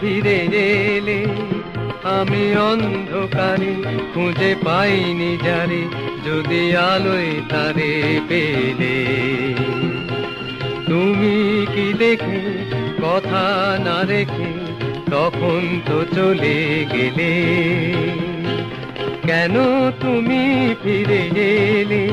ফিরে এলে। আমি অন্ধকারে খুঁজে পাইনি যারে যদি আলোয় তারে পেলে। তুমি কি দেখে কথা না রেখে তখন তো চলে গেলে? কেন তুমি ফিরে এলে?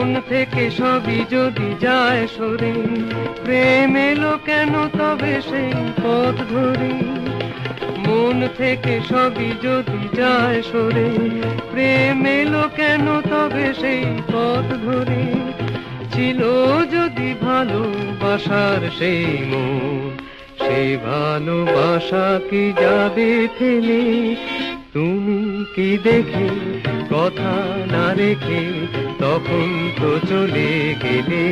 মন থেকে সবই যদি যায় সরে। প্রেম এলো কেন তবে সেই পথ ধরে। মন থেকে সবই যদি যায় সরে। প্রেম এলো কেন তবে সেই পথ ধরে। ছিল যদি ভালোবাসার সেই মন, সেই ভালোবাসা কি যাবে ফেলে? তুমি কি দেখে কথা না রেখে তখন তো চলে গেলে।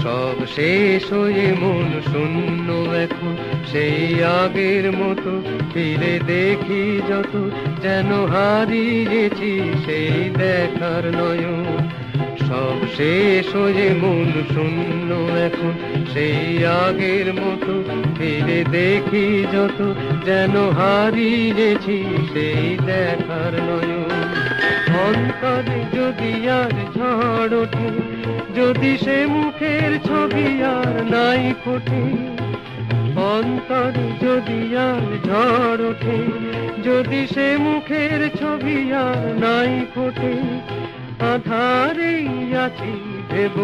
সব শেষ হয়ে মন শূন্য এখন, সেই আগের মতো ফিরে দেখি যত যেন হারিয়েছি সেই দেখার নয়ন। সব শেষ হয়ে মন শূন্য এখন। সেই আগের মতো ফিরে দেখি যত যেন হারিয়েছি, সেই দেখার নয়ন। অন্তরে যদি আর ঝড় ওঠে, যদি সে মুখের ছবি আর নাই ফোটে, অন্তরে যদি আর ঝড় ওঠে, যদি সে মুখের ছবি আর নাই ফোটে আধারেই আছি দেব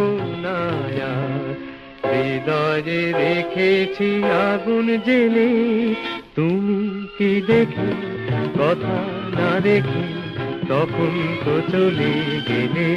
না হৃদয়ে রেখেছি আগুন জেলে। তুমি কি দেখে? কথা না রেখে তখন তো চলে গেলে।